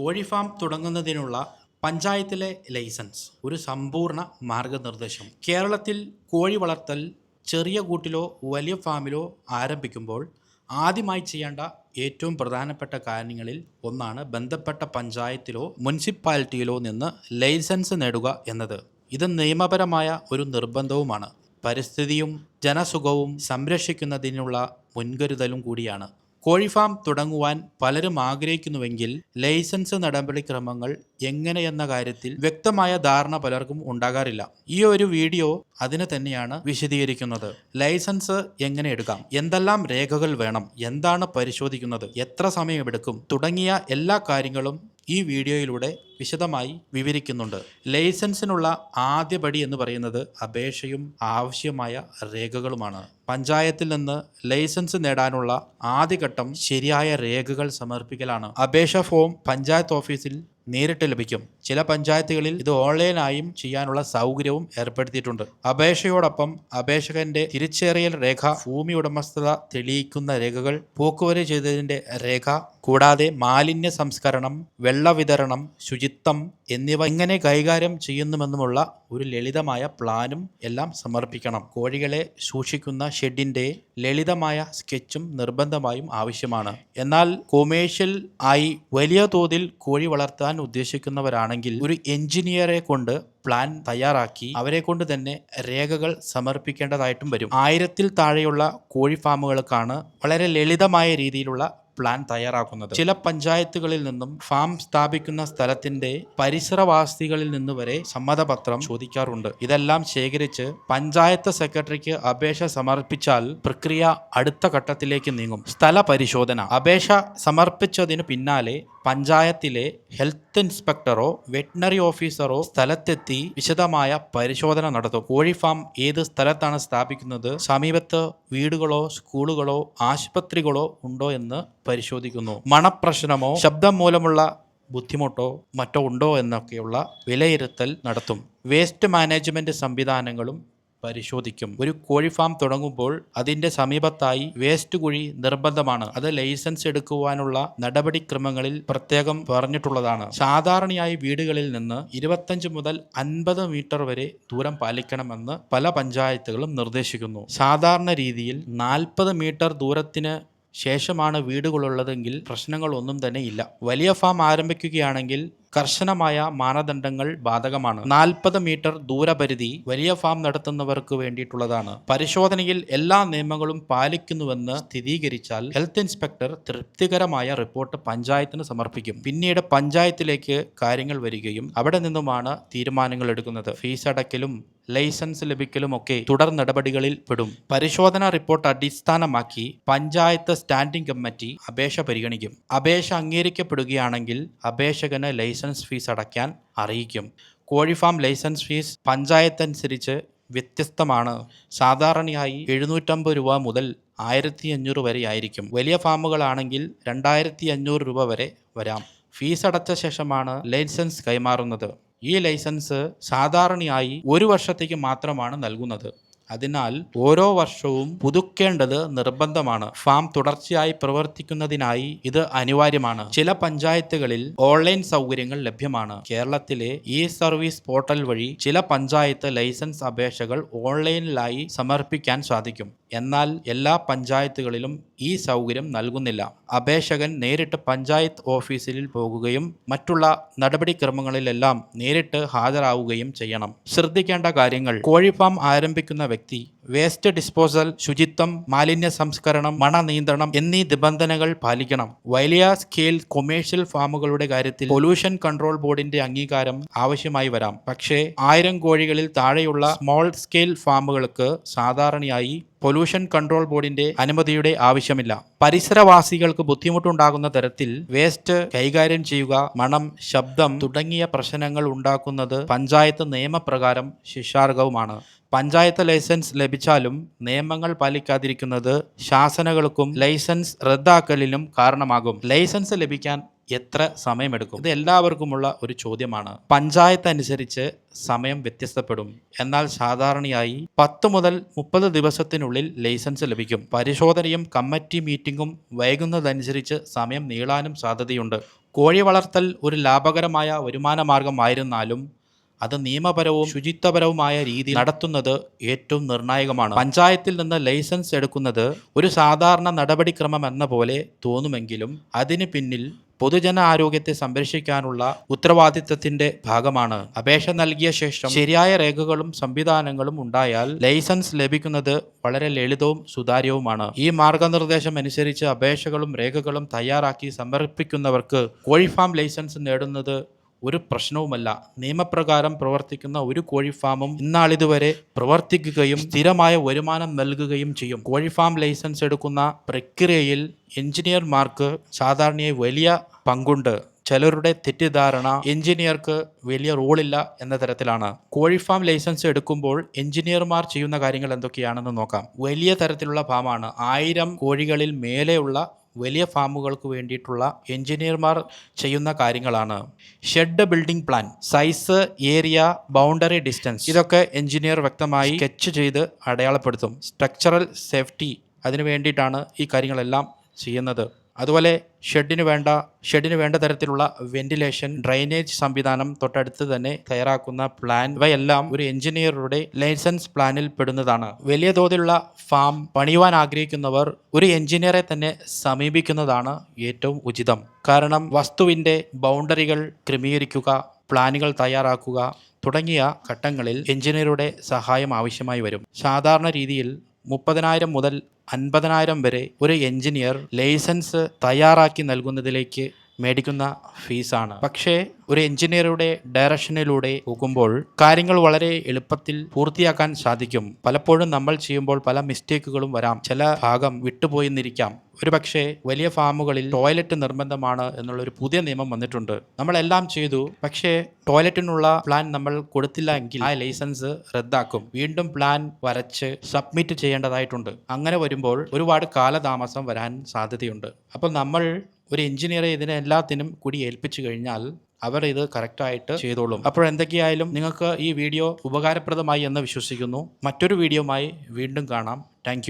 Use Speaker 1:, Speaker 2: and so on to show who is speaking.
Speaker 1: കോഴി ഫാം തുടങ്ങുന്നതിനുള്ള പഞ്ചായത്തിലെ ലൈസൻസ് ഒരു സമ്പൂർണ മാർഗനിർദ്ദേശം. കേരളത്തിൽ കോഴി വളർത്തൽ ചെറിയ കൂട്ടിലോ വലിയ ഫാമിലോ ആരംഭിക്കുമ്പോൾ ആദ്യമായി ചെയ്യേണ്ട ഏറ്റവും പ്രധാനപ്പെട്ട കാര്യങ്ങളിൽ ഒന്നാണ് ബന്ധപ്പെട്ട പഞ്ചായത്തിലോ മുനിസിപ്പാലിറ്റിയിലോ നിന്ന് ലൈസൻസ് നേടുക എന്നത്. ഇത് നിയമപരമായ ഒരു നിർബന്ധവുമാണ്. പരിസ്ഥിതിയും ജനസുഖവും സംരക്ഷിക്കുന്നതിനുള്ള മുൻകരുതലും കൂടിയാണ്. കോഴി ഫാം തുടങ്ങുവാൻ പലരും ആഗ്രഹിക്കുന്നുവെങ്കിൽ ലൈസൻസ് നടപടിക്രമങ്ങൾ എങ്ങനെയെന്ന കാര്യത്തിൽ വ്യക്തമായ ധാരണ പലർക്കും ഉണ്ടാകാറില്ല. ഈ ഒരു വീഡിയോ അതിനെ തന്നെയാണ് വിശദീകരിക്കുന്നത്. ലൈസൻസ് എങ്ങനെ എടുക്കാം? എന്തെല്ലാം രേഖകൾ വേണം? എന്താണ് പരിശോധിക്കുന്നത്? എത്ര സമയമെടുക്കും? തുടങ്ങിയ എല്ലാ കാര്യങ്ങളും ഈ വീഡിയോയിലൂടെ വിശദമായി വിവരിക്കുന്നുണ്ട്. ലൈസൻസിനുള്ള ആദ്യപടി എന്ന് പറയുന്നത് അപേക്ഷയും ആവശ്യമായ രേഖകളുമാണ്. പഞ്ചായത്തിൽ നിന്ന് ലൈസൻസ് നേടാനുള്ള ആദ്യഘട്ടം ശരിയായ രേഖകൾ സമർപ്പിക്കലാണ്. അപേക്ഷ ഫോം പഞ്ചായത്ത് ഓഫീസിൽ നേരിട്ട് ലഭിക്കും. ചില പഞ്ചായത്തുകളിൽ ഇത് ഓൺലൈനായും ചെയ്യാനുള്ള സൗകര്യവും ഏർപ്പെടുത്തിയിട്ടുണ്ട്. അപേക്ഷയോടൊപ്പം അപേക്ഷകന്റെ തിരിച്ചറിയൽ രേഖ ഭൂമി ഉടമസ്ഥത തെളിയിക്കുന്ന രേഖകൾ പോക്കുവരെ ചെയ്തതിന്റെ രേഖ കൂടാതെ മാലിന്യ സംസ്കരണം വെള്ളവിതരണം ശുചിത്വം എന്നിവ എങ്ങനെ കൈകാര്യം ചെയ്യുന്നുമെന്നുമുള്ള ഒരു ലളിതമായ പ്ലാനും എല്ലാം സമർപ്പിക്കണം. കോഴികളെ സൂക്ഷിക്കുന്ന ഷെഡിന്റെ ലളിതമായ സ്കെച്ചും നിർബന്ധമായും ആവശ്യമാണ്. എന്നാൽ കൊമേഴ്ഷ്യൽ ആയി വലിയ തോതിൽ കോഴി വളർത്താൻ ഉദ്ദേശിക്കുന്നവരാണെങ്കിൽ ഒരു എഞ്ചിനീയറെ കൊണ്ട് പ്ലാൻ തയ്യാറാക്കി അവരെ കൊണ്ട് തന്നെ രേഖകൾ സമർപ്പിക്കേണ്ടതായിട്ടും വരും. ആയിരത്തിൽ താഴെയുള്ള കോഴി ഫാമുകൾക്കാണ് വളരെ ലളിതമായ രീതിയിലുള്ള പ്ലാൻ തയ്യാറാക്കുന്നത്. ചില പഞ്ചായത്തുകളിൽ നിന്നും ഫാം സ്ഥാപിക്കുന്ന സ്ഥലത്തിന്റെ പരിസരവാസികളിൽ നിന്ന് വരെ സമ്മതപത്രം ചോദിക്കാറുണ്ട്. ഇതെല്ലാം ശേഖരിച്ച് പഞ്ചായത്ത് സെക്രട്ടറിക്ക് അപേക്ഷ സമർപ്പിച്ചാൽ പ്രക്രിയ അടുത്ത ഘട്ടത്തിലേക്ക് നീങ്ങും. സ്ഥല പരിശോധന. അപേക്ഷ സമർപ്പിച്ചതിനു പിന്നാലെ പഞ്ചായത്തിലെ ഹെൽത്ത് ഇൻസ്പെക്ടറോ വെറ്റിനറി ഓഫീസറോ സ്ഥലത്തെത്തി വിശദമായ പരിശോധന നടത്തും. കോഴി ഫാം ഏത് സ്ഥലത്താണ് സ്ഥാപിക്കുന്നത്? സമീപത്ത് വീടുകളോ സ്കൂളുകളോ ആശുപത്രികളോ ഉണ്ടോ എന്ന് പരിശോധിക്കുന്നു. മണപ്രശ്നമോ ശബ്ദം മൂലമുള്ള ബുദ്ധിമുട്ടോ മറ്റോ ഉണ്ടോ എന്നൊക്കെയുള്ള വിലയിരുത്തൽ നടത്തും. വേസ്റ്റ് മാനേജ്മെന്റ് സംവിധാനങ്ങളും പരിശോധിക്കും. ഒരു കോഴി ഫാം തുടങ്ങുമ്പോൾ അതിന്റെ സമീപത്തായി വേസ്റ്റ് കുഴി നിർബന്ധമാണ്. അത് ലൈസൻസ് എടുക്കുവാനുള്ള നടപടിക്രമങ്ങളിൽ പ്രത്യേകം പറഞ്ഞിട്ടുള്ളതാണ്. സാധാരണയായി വീടുകളിൽ നിന്ന് ഇരുപത്തഞ്ച് മുതൽ അൻപത് മീറ്റർ വരെ ദൂരം പാലിക്കണമെന്ന് പല പഞ്ചായത്തുകളും നിർദ്ദേശിക്കുന്നു. സാധാരണ രീതിയിൽ നാൽപ്പത് മീറ്റർ ദൂരത്തിന് ശേഷമാണ് വീടുകളുള്ളതെങ്കിൽ പ്രശ്നങ്ങളൊന്നും തന്നെ ഇല്ല. വലിയ ഫാം ആരംഭിക്കുകയാണെങ്കിൽ കർശനമായ മാനദണ്ഡങ്ങൾ ബാധകമാണ്. നാൽപ്പത് മീറ്റർ ദൂരപരിധി വലിയ ഫാം നടത്തുന്നവർക്ക് വേണ്ടിയിട്ടുള്ളതാണ്. പരിശോധനയിൽ എല്ലാ നിയമങ്ങളും പാലിക്കുന്നുവെന്ന് സ്ഥിരീകരിച്ചാൽ ഹെൽത്ത് ഇൻസ്പെക്ടർ തൃപ്തികരമായ റിപ്പോർട്ട് പഞ്ചായത്തിന് സമർപ്പിക്കും. പിന്നീട് പഞ്ചായത്തിലേക്ക് കാര്യങ്ങൾ വരികയും അവിടെ നിന്നുമാണ് തീരുമാനങ്ങൾ എടുക്കുന്നത്. ഫീസ് അടയ്ക്കലും ലൈസൻസ് ലഭിക്കലുമൊക്കെ തുടർ നടപടികളിൽ പെടും. പരിശോധനാ റിപ്പോർട്ട് അടിസ്ഥാനമാക്കി പഞ്ചായത്ത് സ്റ്റാൻഡിംഗ് കമ്മിറ്റി അപേക്ഷ പരിഗണിക്കും. അപേക്ഷ അംഗീകരിക്കപ്പെടുകയാണെങ്കിൽ അപേക്ഷകന് ലൈസൻസ് ഫീസ് അടയ്ക്കാൻ അറിയിക്കും. കോഴിഫാം ലൈസൻസ് ഫീസ് പഞ്ചായത്ത് അനുസരിച്ച് വ്യത്യസ്തമാണ്. സാധാരണയായി എഴുന്നൂറ്റമ്പത് രൂപ മുതൽ ആയിരത്തി അഞ്ഞൂറ് വരെ ആയിരിക്കും. വലിയ ഫാമുകളാണെങ്കിൽ രണ്ടായിരത്തി അഞ്ഞൂറ് രൂപ വരെ വരാം. ഫീസ് അടച്ച ശേഷമാണ് ലൈസൻസ് കൈമാറുന്നത്. ഈ ലൈസൻസ് സാധാരണയായി ഒരു വർഷത്തേക്ക് മാത്രമാണ് നൽകുന്നത്. അതിനാൽ ഓരോ വർഷവും പുതുക്കേണ്ടത് നിർബന്ധമാണ്. ഫാം തുടർച്ചയായി പ്രവർത്തിക്കുന്നതിനായി ഇത് അനിവാര്യമാണ്. ചില പഞ്ചായത്തുകളിൽ ഓൺലൈൻ സൗകര്യങ്ങൾ ലഭ്യമാണ്. കേരളത്തിലെ ഇ സർവീസ് പോർട്ടൽ വഴി ചില പഞ്ചായത്ത് ലൈസൻസ് അപേക്ഷകൾ ഓൺലൈനിലായി സമർപ്പിക്കാൻ സാധിക്കും. എന്നാൽ എല്ലാ പഞ്ചായത്തുകളിലും ഈ സൗകര്യം നൽകുന്നില്ല. അപേക്ഷകൻ നേരിട്ട് പഞ്ചായത്ത് ഓഫീസിൽ പോകുകയും മറ്റുള്ള നടപടിക്രമങ്ങളിലെല്ലാം നേരിട്ട് ഹാജരാവുകയും ചെയ്യണം. ശ്രദ്ധിക്കേണ്ട കാര്യങ്ങൾ. കോഴിഫാം ആരംഭിക്കുന്ന വ്യക്തി. വേസ്റ്റ് ഡിസ്പോസൽ ശുചിത്വം മാലിന്യ സംസ്കരണം മണ നിയന്ത്രണം എന്നീ നിബന്ധനകൾ പാലിക്കണം. വലിയ സ്കെയിൽ കൊമേഴ്ഷ്യൽ ഫാമുകളുടെ കാര്യത്തിൽ പൊല്യൂഷൻ കൺട്രോൾ ബോർഡിന്റെ അംഗീകാരം ആവശ്യമായി വരാം. പക്ഷേ ആയിരം കോഴികളിൽ താഴെയുള്ള സ്മോൾ സ്കെയിൽ ഫാമുകൾക്ക് സാധാരണയായി പൊല്യൂഷൻ കൺട്രോൾ ബോർഡിന്റെ അനുമതിയുടെ ആവശ്യമില്ല. പരിസരവാസികൾക്ക് ബുദ്ധിമുട്ടുണ്ടാകുന്ന തരത്തിൽ വേസ്റ്റ് കൈകാര്യം ചെയ്യുക മണം ശബ്ദം തുടങ്ങിയ പ്രശ്നങ്ങൾ ഉണ്ടാക്കുന്നത് പഞ്ചായത്ത് നിയമപ്രകാരം ശിക്ഷാർഹവുമാണ്. പഞ്ചായത്ത് ലൈസൻസ് ലഭിച്ചാലും നിയമങ്ങൾ പാലിക്കാതിരിക്കുന്നത് ശാസനകൾക്കും ലൈസൻസ് റദ്ദാക്കലിനും കാരണമാകും. ലൈസൻസ് ലഭിക്കാൻ എത്ര സമയമെടുക്കും? ഇത് എല്ലാവർക്കുമുള്ള ഒരു ചോദ്യമാണ്. പഞ്ചായത്ത് അനുസരിച്ച് സമയം വ്യത്യസ്തപ്പെടും. എന്നാൽ സാധാരണയായി പത്ത് മുതൽ മുപ്പത് ദിവസത്തിനുള്ളിൽ ലൈസൻസ് ലഭിക്കും. പരിശോധനയും കമ്മിറ്റി മീറ്റിംഗും വൈകുന്നതനുസരിച്ച് സമയം നീളാനും സാധ്യതയുണ്ട്. കോഴി വളർത്തൽ ഒരു ലാഭകരമായ വരുമാന മാർഗമായിരുന്നാലും അത് നിയമപരവും ശുചിത്വപരവുമായ രീതിയിൽ നടത്തുന്നത് ഏറ്റവും നിർണായകമാണ്. പഞ്ചായത്തിൽ നിന്ന് ലൈസൻസ് എടുക്കുന്നത് ഒരു സാധാരണ നടപടിക്രമം എന്ന പോലെ തോന്നുമെങ്കിലും അതിന് പിന്നിൽ പൊതുജന ആരോഗ്യത്തെ സംരക്ഷിക്കാനുള്ള ഉത്തരവാദിത്തത്തിന്റെ ഭാഗമാണ്. അപേക്ഷ നൽകിയ ശേഷം ശരിയായ രേഖകളും സംവിധാനങ്ങളും ഉണ്ടായാൽ ലൈസൻസ് ലഭിക്കുന്നത് വളരെ ലളിതവും സുതാര്യവുമാണ്. ഈ മാർഗനിർദ്ദേശം അനുസരിച്ച് അപേക്ഷകളും രേഖകളും തയ്യാറാക്കി സമർപ്പിക്കുന്നവർക്ക് കോഴിഫാം ലൈസൻസ് നേടുന്നത് ഒരു പ്രശ്നവുമല്ല. നിയമപ്രകാരം പ്രവർത്തിക്കുന്ന ഒരു കോഴി ഫാമും ഇന്നാളിതുവരെ പ്രവർത്തിക്കുകയും സ്ഥിരമായ വരുമാനം നൽകുകയും ചെയ്യും. കോഴി ഫാം ലൈസൻസ് എടുക്കുന്ന പ്രക്രിയയിൽ എഞ്ചിനീയർമാർക്ക് സാധാരണയായി വലിയ പങ്കുണ്ട്. ചിലരുടെ തെറ്റിദ്ധാരണ എഞ്ചിനീയർക്ക് വലിയ റോളില്ല എന്ന തരത്തിലാണ്. കോഴിഫാം ലൈസൻസ് എടുക്കുമ്പോൾ എഞ്ചിനീയർമാർ ചെയ്യുന്ന കാര്യങ്ങൾ എന്തൊക്കെയാണെന്ന് നോക്കാം. വലിയ തരത്തിലുള്ള ഫാമാണ്. ആയിരം കോഴികളിൽ മേലെയുള്ള വലിയ ഫാമുകൾക്ക് വേണ്ടിയിട്ടുള്ള എഞ്ചിനീയർമാർ ചെയ്യുന്ന കാര്യങ്ങളാണ്. Shed building plan size area boundary distance ഇതൊക്കെ എഞ്ചിനീയർ വ്യക്തമായി സ്കെച്ച് ചെയ്ത് അടയാളപ്പെടുത്തും. സ്ട്രക്ചറൽ സേഫ്റ്റി അതിനു വേണ്ടിയിട്ടാണ് ഈ കാര്യങ്ങളെല്ലാം ചെയ്യുന്നത്. അതുപോലെ ഷെഡിന് വേണ്ട ഷെഡിന് വേണ്ട തരത്തിലുള്ള വെന്റിലേഷൻ ഡ്രൈനേജ് സംവിധാനം തൊട്ടടുത്ത് തന്നെ തയ്യാറാക്കുന്ന പ്ലാൻ. ഇവയെല്ലാം ഒരു എഞ്ചിനീയറുടെ ലൈസൻസ് പ്ലാനിൽ പെടുന്നതാണ്. വലിയ തോതിലുള്ള ഫാം പണിയുവാൻ ആഗ്രഹിക്കുന്നവർ ഒരു എഞ്ചിനീയറെ തന്നെ സമീപിക്കുന്നതാണ് ഏറ്റവും ഉചിതം. കാരണം വസ്തുവിന്റെ ബൗണ്ടറികൾ ക്രമീകരിക്കുക പ്ലാനുകൾ തയ്യാറാക്കുക തുടങ്ങിയ ഘട്ടങ്ങളിൽ എഞ്ചിനീയറുടെ സഹായം ആവശ്യമായി വരും. സാധാരണ രീതിയിൽ മുപ്പതിനായിരം മുതൽ അൻപതിനായിരം വരെ ഒരു എഞ്ചിനീയർ ലൈസൻസ് തയ്യാറാക്കി നൽകുന്നതിലേക്ക് മേടിക്കുന്ന ഫീസാണ്. പക്ഷേ ഒരു എഞ്ചിനീയറുടെ ഡയറക്ഷനിലൂടെ പോകുമ്പോൾ കാര്യങ്ങൾ വളരെ എളുപ്പത്തിൽ പൂർത്തിയാക്കാൻ സാധിക്കും. പലപ്പോഴും നമ്മൾ ചെയ്യുമ്പോൾ പല മിസ്റ്റേക്കുകളും വരാം. ചില ഭാഗം വിട്ടുപോയിന്നിരിക്കാം. ഒരു പക്ഷേ വലിയ ഫാമുകളിൽ ടോയ്ലറ്റ് നിർബന്ധമാണ് എന്നുള്ള ഒരു പുതിയ നിയമം വന്നിട്ടുണ്ട്. നമ്മളെല്ലാം ചെയ്തു. പക്ഷേ ടോയ്ലറ്റിനുള്ള പ്ലാൻ നമ്മൾ കൊടുത്തില്ല എങ്കിൽ ആ ലൈസൻസ് റദ്ദാക്കും. വീണ്ടും പ്ലാൻ വരച്ച് സബ്മിറ്റ് ചെയ്യേണ്ടതായിട്ടുണ്ട്. അങ്ങനെ വരുമ്പോൾ ഒരുപാട് കാലതാമസം വരാൻ സാധ്യതയുണ്ട്. അപ്പോൾ നമ്മൾ ഒരു എഞ്ചിനീയറെ ഇതിനെ എല്ലാത്തിനും കൂടി ഏൽപ്പിച്ചു കഴിഞ്ഞാൽ അവർ ഇത് കറക്റ്റായിട്ട് ചെയ്തോളും. അപ്പോൾ എന്തൊക്കെയായാലും നിങ്ങൾക്ക് ഈ വീഡിയോ ഉപകാരപ്രദമായി എന്ന് വിശ്വസിക്കുന്നു. മറ്റൊരു വീഡിയോമായി വീണ്ടും കാണാം. താങ്ക്